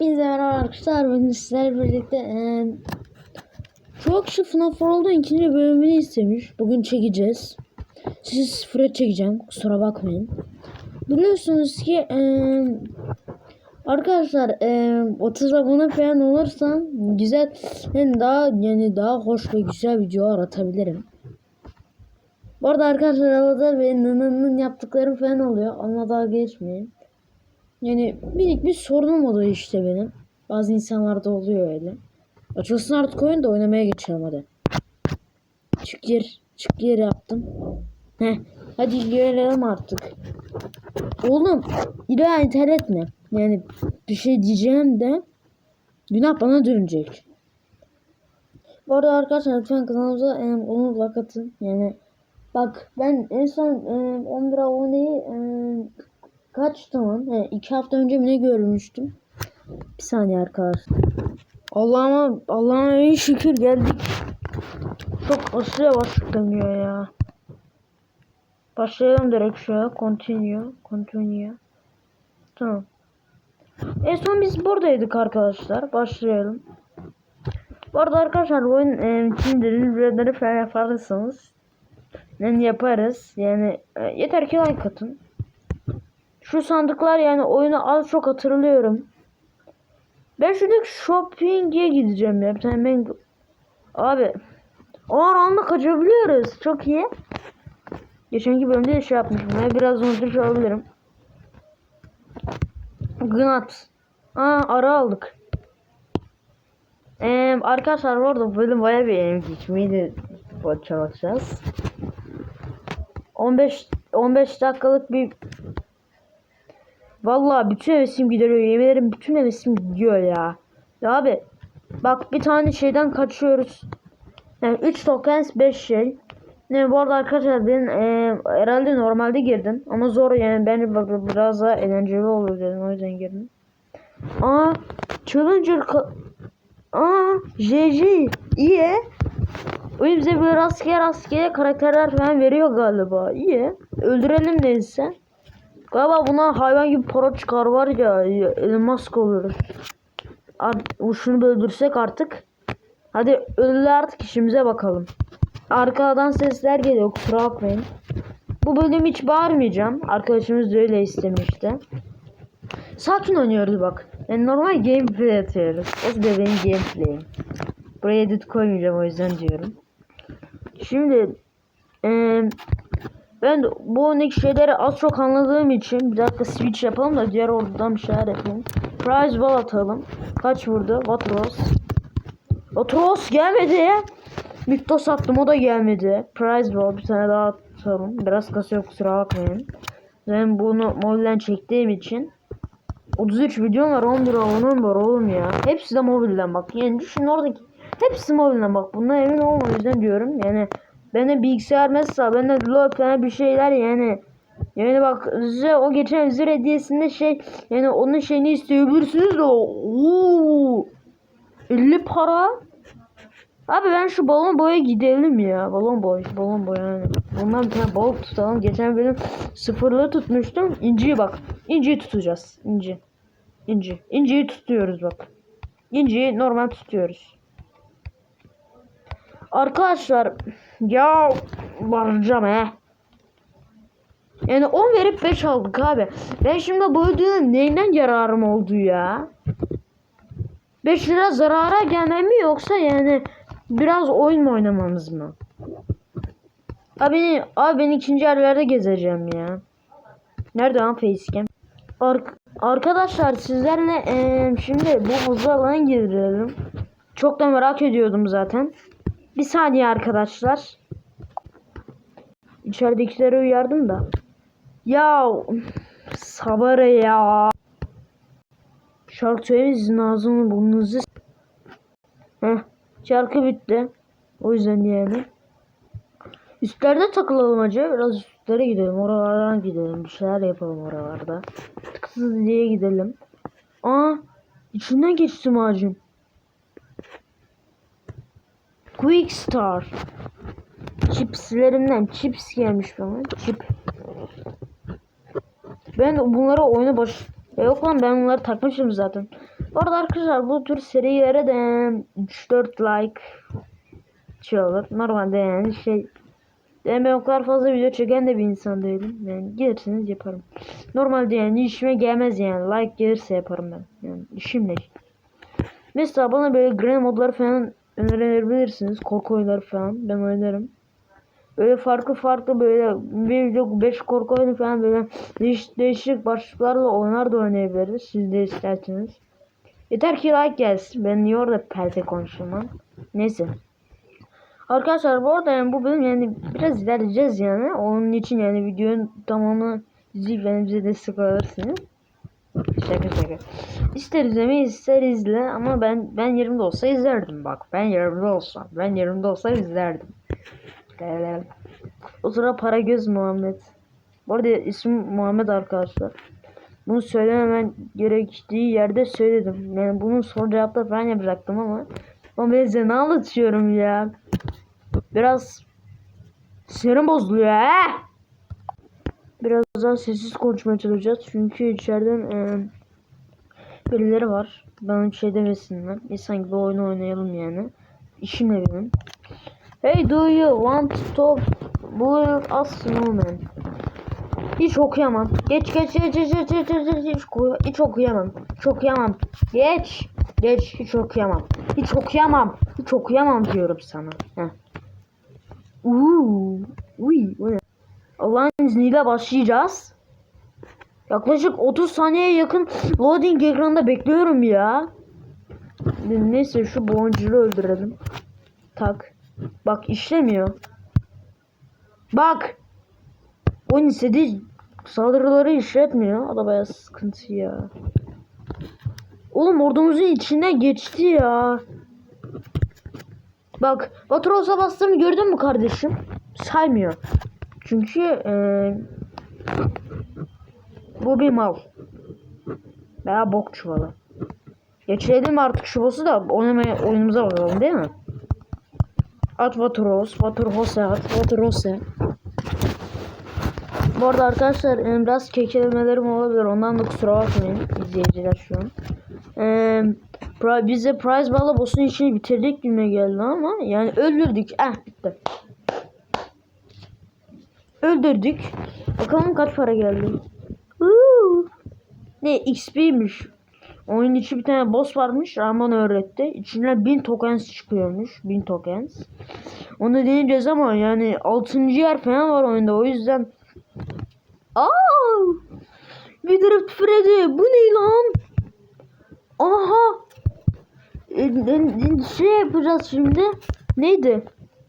Hepinize merhaba arkadaşlar. Bugün sizlerle birlikte çok kişi FNAF World'un ikinci bölümünü istemiş. Bugün çekeceğiz. Sizi sıfıra çekeceğim. Kusura bakmayın. Biliyorsunuz ki arkadaşlar eee 30 abone falan olursam güzel yani daha yani daha hoş ve güzel videolar atabilirim. Bu arada arkadaşlar arada benim nınının yaptıklarım falan oluyor. Ama daha geçmeyin. Yani minik bir sorunum oluyor işte benim. Bazı insanlarda oluyor öyle. Açılsın artık oyun da oynamaya geçelim hadi. Çık yer. Çık yer yaptım. Heh. Hadi gelelim artık. Oğlum. İlla internet ne? Yani bir şey diyeceğim de günah bana dönecek. Bu arada arkadaşlar lütfen kanalımıza e, onu like. Yani bak ben en son e, 11 aboneyi e, Kaç tamam? He, iki hafta önce mi ne görmüştüm? Bir saniye arkadaşlar. Allah'ıma Allah'ıma iyi şükür geldik. Çok aşırı yavaş dönüyor ya. Başlayalım direkt şöyle. Continue. Continue. Tamam. En son biz buradaydık arkadaşlar. Başlayalım. Bu arada arkadaşlar bu oyun e, kimdirin ücretleri falan yaparsanız yani yaparız. Yani e, yeter ki like atın. Şu sandıklar yani oyunu az çok hatırlıyorum. Ben şuradaki shopping'e gideceğim ya. Bir tane ben... Abi. O anda kaçabiliyoruz. Çok iyi. Geçenki bölümde de şey yapmışım. Ben biraz unutmuş olabilirim. Gnat. Aa ara aldık. Ee, arkadaşlar bu arada bölüm baya bir emek geçmeyi de çalışacağız. 15 15 dakikalık bir Vallahi bütün hevesim gidiyor. Yemin ederim bütün hevesim gidiyor ya. Ya abi bak bir tane şeyden kaçıyoruz. Yani 3 tokens 5 şey. Ne bu arada arkadaşlar ben e, herhalde normalde girdim ama zor yani ben biraz daha eğlenceli olur dedim o yüzden girdim. Aa Challenger Aa JJ iyi. Oyun bize böyle rastgele rastgele karakterler falan veriyor galiba. İyi. Öldürelim neyse. Galiba buna hayvan gibi para çıkar var ya elmas oluruz. Şunu öldürsek artık. Hadi ölüler artık işimize bakalım. Arkadan sesler geliyor kusura bakmayın. Bu bölüm hiç bağırmayacağım. Arkadaşımız da öyle istemişti. Sakin oynuyoruz bak. Yani normal gameplay atıyoruz. O da benim gameplay'im. Buraya edit koymayacağım o yüzden diyorum. Şimdi eee ben bu oyundaki şeyleri az çok anladığım için bir dakika switch yapalım da diğer oradan bir şeyler yapalım. Prize ball atalım. Kaç vurdu? Vatros. Vatros gelmedi. Miktos attım o da gelmedi. Prize ball bir tane daha atalım. Biraz kasıyor kusura bakmayın. Ben bunu mobilden çektiğim için 33 video var 11 abonem var oğlum ya. Hepsi de mobilden bak. Yani düşün oradaki hepsi mobilden bak. Bundan emin olma yüzden diyorum. Yani ben de bilgisayar mesela ben de lol falan bir şeyler yani. Yani bak size o geçen zir hediyesinde şey yani onun şeyini isteyebilirsiniz de ooo 50 para Abi ben şu balon boya gidelim ya. Balon boy, balon boy yani. Bundan bir tane balık tutalım. Geçen benim sıfırlı tutmuştum. İnciyi bak. İnciyi tutacağız. İnci. İnci. İnciyi tutuyoruz bak. İnciyi normal tutuyoruz. Arkadaşlar ya varacağım he. Yani 10 verip 5 aldık abi. Ben şimdi bu ödülün neyinden yararım oldu ya? 5 lira zarara gelmem mi yoksa yani biraz oyun mu oynamamız mı? Abi, abi ben ikinci yerlerde gezeceğim ya. Nerede lan facecam? Ar arkadaşlar sizlerle ee, şimdi bu hızlı alana girelim. Çok da merak ediyordum zaten. Bir saniye arkadaşlar. İçeridekileri uyardım da. Ya sabır ya. Şarkı söyleyin ağzını burnunuzu. Heh, şarkı bitti. O yüzden yani. Üstlerde takılalım acaba. Biraz üstlere gidelim. Oralardan gidelim. Bir şeyler yapalım oralarda. Tıksız diye gidelim. Aa, içinden geçtim ağacın. Quick Star. Chipslerimden chips gelmiş bana. Chip. Ben bunları oyuna baş E yok lan ben bunları takmışım zaten. Bu arada arkadaşlar bu tür serilere de 3-4 like şey olur. Normalde yani şey yani ben o kadar fazla video çeken de bir insan değilim. Yani gelirseniz yaparım. Normalde yani işime gelmez yani. Like gelirse yaparım ben. Yani işimle. Mesela bana böyle grey modları falan önerebilirsiniz. Korku oyunları falan. Ben oynarım. Böyle farklı farklı böyle bir video 5 korku oyunu falan böyle değişik, değişik başlıklarla oynar da oynayabiliriz. Siz de isterseniz. Yeter ki like gelsin. Ben niye orada perte konuşuyorum. Neyse. Arkadaşlar bu arada yani bu bölüm yani biraz ilerleyeceğiz yani. Onun için yani videonun tamamını izleyip yani bize destek alırsınız. Şaka şaka. İster izlemeyi ister izle ama ben ben yerimde olsa izlerdim bak. Ben yerimde olsam. Ben yerimde olsa izlerdim. O sıra para göz Muhammed. Bu arada ismim Muhammed arkadaşlar. Bunu söylememen gerektiği yerde söyledim. Yani bunun soru cevapta falan yapacaktım ama ama ben ne anlatıyorum ya. Biraz sinirim bozuluyor he. Biraz daha sessiz konuşmaya çalışacağız. Çünkü içeriden e, birileri var. Bana bir şey demesinler. İnsan gibi oyun oynayalım yani. İşimle benim. Hey do you want to build a snowman? Hiç okuyamam. Geç geç geç geç geç geç geç geç hiç, hiç okuyamam. Hiç okuyamam. Geç. Geç hiç okuyamam. Hiç okuyamam. Hiç okuyamam diyorum sana. Heh. Uuu. Uy, bu ne? Allah'ın izniyle başlayacağız. Yaklaşık 30 saniyeye yakın loading ekranında bekliyorum ya. Neyse şu boncuğu öldürelim. Tak. Bak işlemiyor. Bak. Oyun istediği saldırıları işletmiyor. O da bayağı sıkıntı ya. Oğlum ordumuzun içinden geçti ya. Bak Batros'a bastığımı gördün mü kardeşim? Saymıyor. Çünkü eee bu bir mal. Veya bok çuvalı. Geçirelim artık şu boss'u da oynamaya oyunumuza bakalım değil mi? At Vatros, Vatrose at, Vatrose. Bu arada arkadaşlar e, biraz kekelemelerim olabilir. Ondan da kusura bakmayın izleyiciler şu an. Ee, pri- bize prize balla boss'un işini bitirdik gibi geldi ama yani öldürdük. Eh bitti. Öldürdük. Bakalım kaç para geldi. Uuu. Ne XP'ymiş. Oyun içi bir tane boss varmış. Rahman öğretti. İçinden 1000 tokens çıkıyormuş. 1000 tokens. Onu deneyeceğiz ama yani 6. yer falan var oyunda. O yüzden Aa! Bir drift Freddy. Bu ne lan? Aha. E, e, şey yapacağız şimdi. Neydi?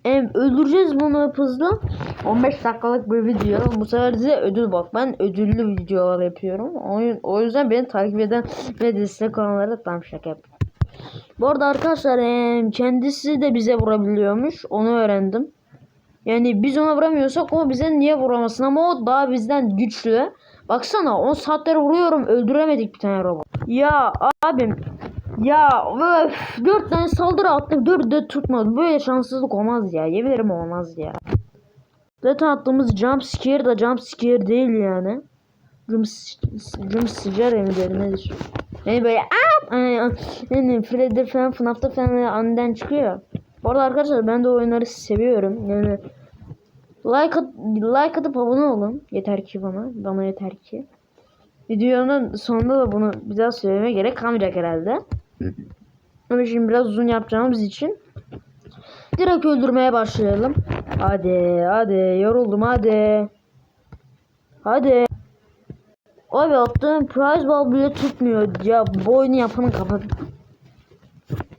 Em, öldüreceğiz bunu hızlı. 15 dakikalık bir video. Bu sefer size ödül bak. Ben ödüllü videolar yapıyorum. O, o yüzden beni takip eden ve destek olanlara tam şaka yapıyorum. Bu arada arkadaşlar kendisi de bize vurabiliyormuş. Onu öğrendim. Yani biz ona vuramıyorsak o bize niye vuramasın ama o daha bizden güçlü. Baksana 10 saatler vuruyorum öldüremedik bir tane robot. Ya abim ya öf, 4 tane saldırı attım 4 de tutmadı. Böyle şanssızlık olmaz ya. Yemin ederim olmaz ya. Zaten attığımız jump scare da jump scare değil yani. Jump, jump scare mi nedir? Yani böyle aaa yani Freddy falan FNAF'ta falan aniden çıkıyor. Bu arada arkadaşlar ben de oyunları seviyorum. Yani like, at, like atıp abone olun. Yeter ki bana. Bana yeter ki. Videonun sonunda da bunu bir daha söylemeye gerek kalmayacak herhalde. Ama şimdi biraz uzun yapacağımız için direkt öldürmeye başlayalım. Hadi hadi yoruldum hadi. Hadi. Abi attığım prize ball bile tutmuyor. Ya bu oyunu yapanın kafası.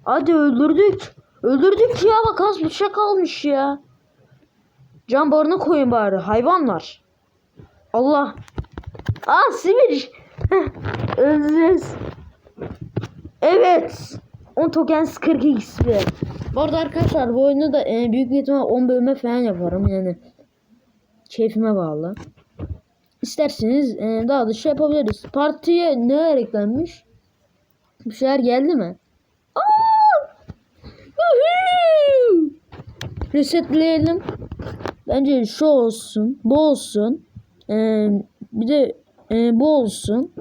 Hadi öldürdük. Öldürdük ya bak az bir şey kalmış ya. Can barına koyun bari hayvanlar. Allah. Aa sivir. Öldüreceğiz. Evet. 10 tokens 42 XP. Bu arada arkadaşlar bu oyunu da e, büyük bir ihtimal 10 bölüme falan yaparım yani. Keyfime bağlı. İsterseniz e, daha da şey yapabiliriz. Partiye neler eklenmiş? Bir şeyler geldi mi? Resetleyelim. Bence şu olsun. Bu olsun. Ee, bir de e, bu olsun.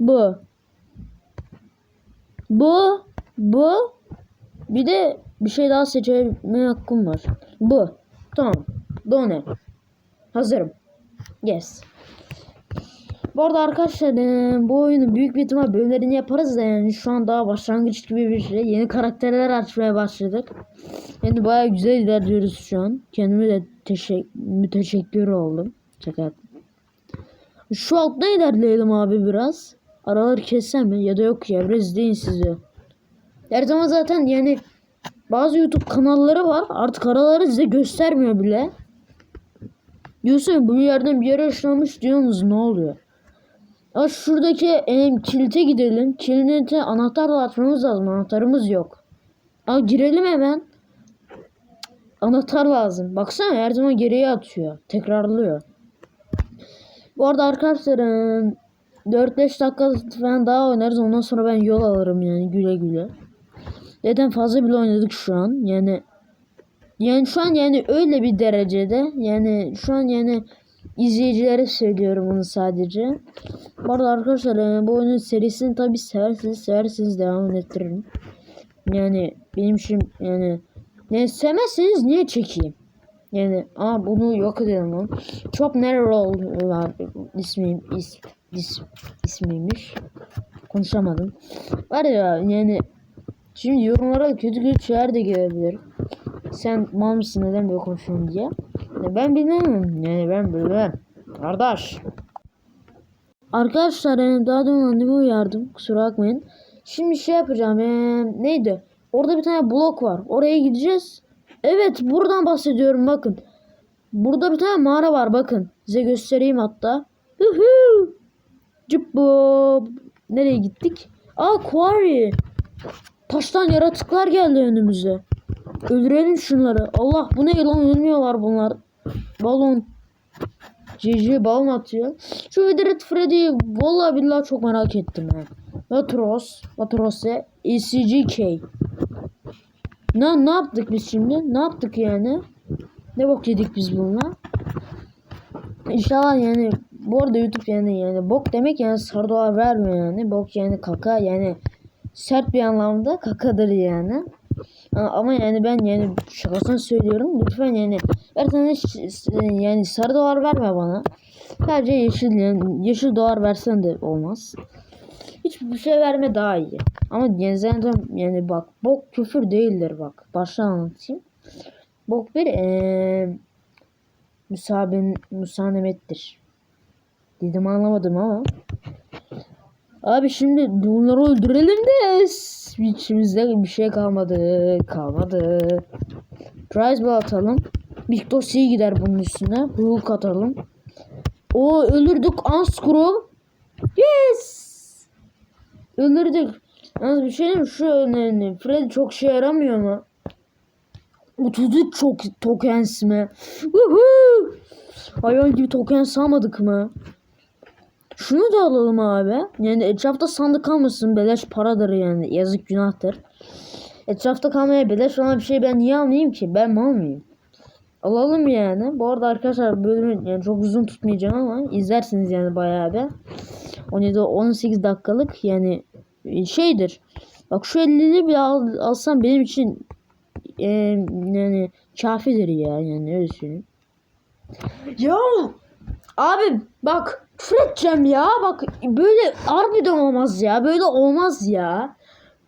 Bu. Bu. Bu. Bir de bir şey daha seçme hakkım var. Bu. Tamam. Done. Hazırım. Yes. Bu arada arkadaşlar eee, bu oyunu büyük bir ihtimal bölümlerini yaparız da yani şu an daha başlangıç gibi bir şey. Yeni karakterler açmaya başladık. Yani baya güzel ilerliyoruz şu an. Kendime de teşek müteşekkir oldum. Yaptım. Şu altta ilerleyelim abi biraz. Araları kessem mi? Ya da yok ya biraz izleyin sizi. Her zaman zaten yani bazı YouTube kanalları var. Artık araları size göstermiyor bile. Diyorsun bu yerden bir yere ışınlanmış diyorsunuz ne oluyor? Ya şuradaki em, kilite gidelim. Kilite anahtarla açmamız lazım. Anahtarımız yok. Aa girelim hemen. Anahtar lazım. Baksana her zaman geriye atıyor. Tekrarlıyor. Bu arada arkadaşlar em, 4-5 dakika falan daha oynarız. Ondan sonra ben yol alırım yani güle güle. Zaten fazla bile oynadık şu an. Yani yani şu an yani öyle bir derecede yani şu an yani izleyicilere söylüyorum bunu sadece. Bu arada arkadaşlar yani bu oyunun serisini tabi seversiniz seversiniz devam ettiririm. Yani benim işim yani yani sevmezseniz niye çekeyim? Yani aa bunu yok edelim lan. Çok Nerol var ismim is, is, ismiymiş. Konuşamadım. Var ya yani şimdi yorumlara kötü kötü şeyler de gelebilir. Sen mal mısın neden böyle konuşuyorsun diye. Ya ben bilmem. Yani ben bilmem. Kardeş. Arkadaşlar yani daha demin annemi uyardım. Kusura bakmayın. Şimdi şey yapacağım. Ee, neydi? Orada bir tane blok var. Oraya gideceğiz. Evet buradan bahsediyorum bakın. Burada bir tane mağara var bakın. Size göstereyim hatta. Huhu. Cıbbo. Nereye gittik? Aa quarry. Taştan yaratıklar geldi önümüze. Öldürelim şunları. Allah bu ne lan ölmüyorlar bunlar. Balon. GG balon atıyor. Şu Vidret Freddy'yi vallahi billahi çok merak ettim ha. Vatros. Vatros'e ECGK. Ne, ne yaptık biz şimdi? Ne yaptık yani? Ne bok yedik biz bununla? İnşallah yani bu arada YouTube yani yani bok demek yani sarı dolar vermiyor yani. Bok yani kaka yani sert bir anlamda kakadır yani. Ama- yani ben yani şakasını söylüyorum. Lütfen yani versene yani sarı dolar verme bana. Sadece yeşil yani yeşil dolar versen de olmaz. Hiçbir şey verme daha iyi. Ama yani yani bak bok küfür değildir bak. Baştan anlatayım. Bok bir eee müsaben müsanemettir. Dedim anlamadım ama. Abi şimdi bunları öldürelim de içimizde bir şey kalmadı. Kalmadı. Prize ball atalım. Victor C gider bunun üstüne. Hulk atalım. O öldürdük Unscrew. Yes. Öldürdük. Yalnız bir şey diyeyim şu önemli. Fred çok şey yaramıyor mu? 33 çok tokens mi? Woohoo! Hayvan gibi tokens almadık mı? Şunu da alalım abi. Yani etrafta sandık kalmasın. Beleş paradır yani. Yazık günahtır. Etrafta kalmaya beleş olan bir şey ben niye almayayım ki? Ben mal mıyım? Alalım yani. Bu arada arkadaşlar bölümü yani çok uzun tutmayacağım ama izlersiniz yani bayağı bir. 17-18 dakikalık yani şeydir. Bak şu 50'li bir al, alsam benim için e, yani kafidir ya yani öyle söyleyeyim. Ya abi bak küfür ya bak böyle harbiden olmaz ya böyle olmaz ya.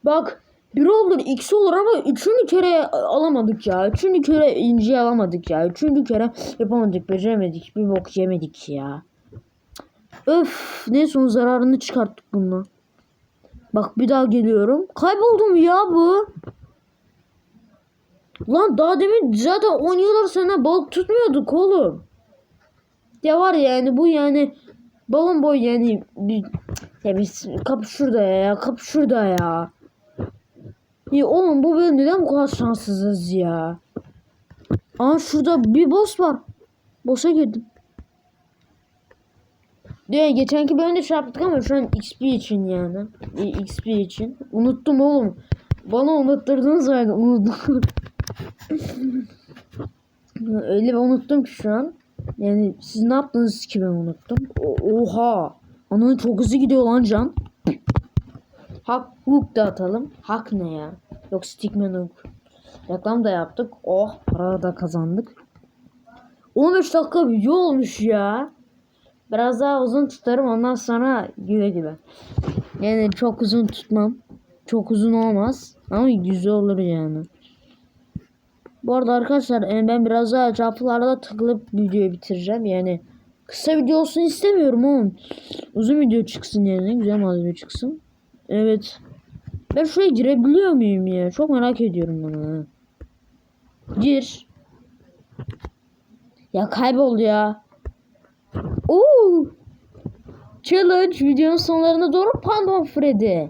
Bak bir olur x olur ama üçüncü kere alamadık ya. Üçüncü kere inci alamadık ya. Üçüncü kere yapamadık beceremedik bir bok yemedik ya. Öf neyse onun zararını çıkarttık bununla. Bak bir daha geliyorum. Kayboldum ya bu. Lan daha demin zaten 10 yıllar sonra balık tutmuyorduk oğlum. Ya var ya yani bu yani balon boy yani bir, ya biz kapı şurada ya kapı şurada ya. Ya oğlum bu bölüm neden bu kadar şanssızız ya? Aa şurada bir boss var. Boss'a girdim. Diye geçenki bölümde şey yaptık ama şu an XP için yani. E, XP için. Unuttum oğlum. Bana unutturdunuz yani unuttum. Öyle bir unuttum ki şu an. Yani siz ne yaptınız ki ben unuttum. O- oha. Onun çok hızlı gidiyor lan can. Hak hook da atalım. Hak ne ya? Yok stickman hook. Reklam da yaptık. Oh para da kazandık. 15 dakika video olmuş ya. Biraz daha uzun tutarım ondan sonra güle güle. Yani çok uzun tutmam. Çok uzun olmaz. Ama güzel olur yani. Bu arada arkadaşlar e, ben biraz daha cevaplarda takılıp videoyu bitireceğim. Yani kısa video olsun istemiyorum oğlum. Uzun video çıksın yani. Güzel malzeme çıksın. Evet. Ben şuraya girebiliyor muyum ya? Çok merak ediyorum bunu. Gir. Ya kaybol ya. Oo. Challenge videonun sonlarına doğru Pandon Freddy.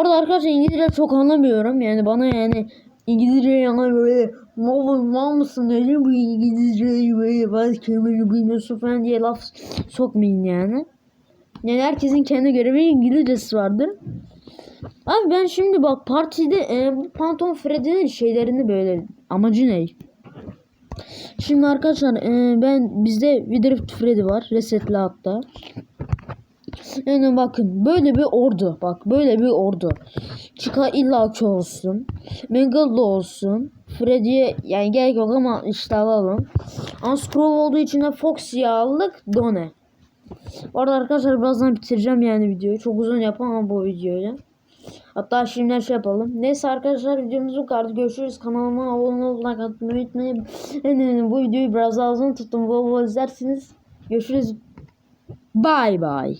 Bu arada arkadaşlar İngilizce çok anlamıyorum. Yani bana yani İngilizce yani böyle mal, mal mısın öyle bu İngilizceyi böyle bazı kelimeleri bilmiyorsun falan diye laf sokmayın yani. Yani herkesin kendi göre bir İngilizcesi vardır. Abi ben şimdi bak partide e, bu Phantom Freddy'nin şeylerini böyle amacı ne? Şimdi arkadaşlar e, ben bizde Widrift Freddy var. Resetli hatta. Yani bakın böyle bir ordu. Bak böyle bir ordu. Chica illaki olsun. Mangle olsun. Freddy'ye yani gerek yok ama işte alalım. Unscroll olduğu için de Foxy'yi aldık. Done. Bu arada arkadaşlar birazdan bitireceğim yani videoyu. Çok uzun yapamam bu videoyu. Hatta şimdiden şey yapalım. Neyse arkadaşlar videomuz bu kadar. Görüşürüz. Kanalıma abone olmayı, like atmayı unutmayın. Bu videoyu biraz daha uzun tuttum. Bol bol izlersiniz. Görüşürüz. Bye bye.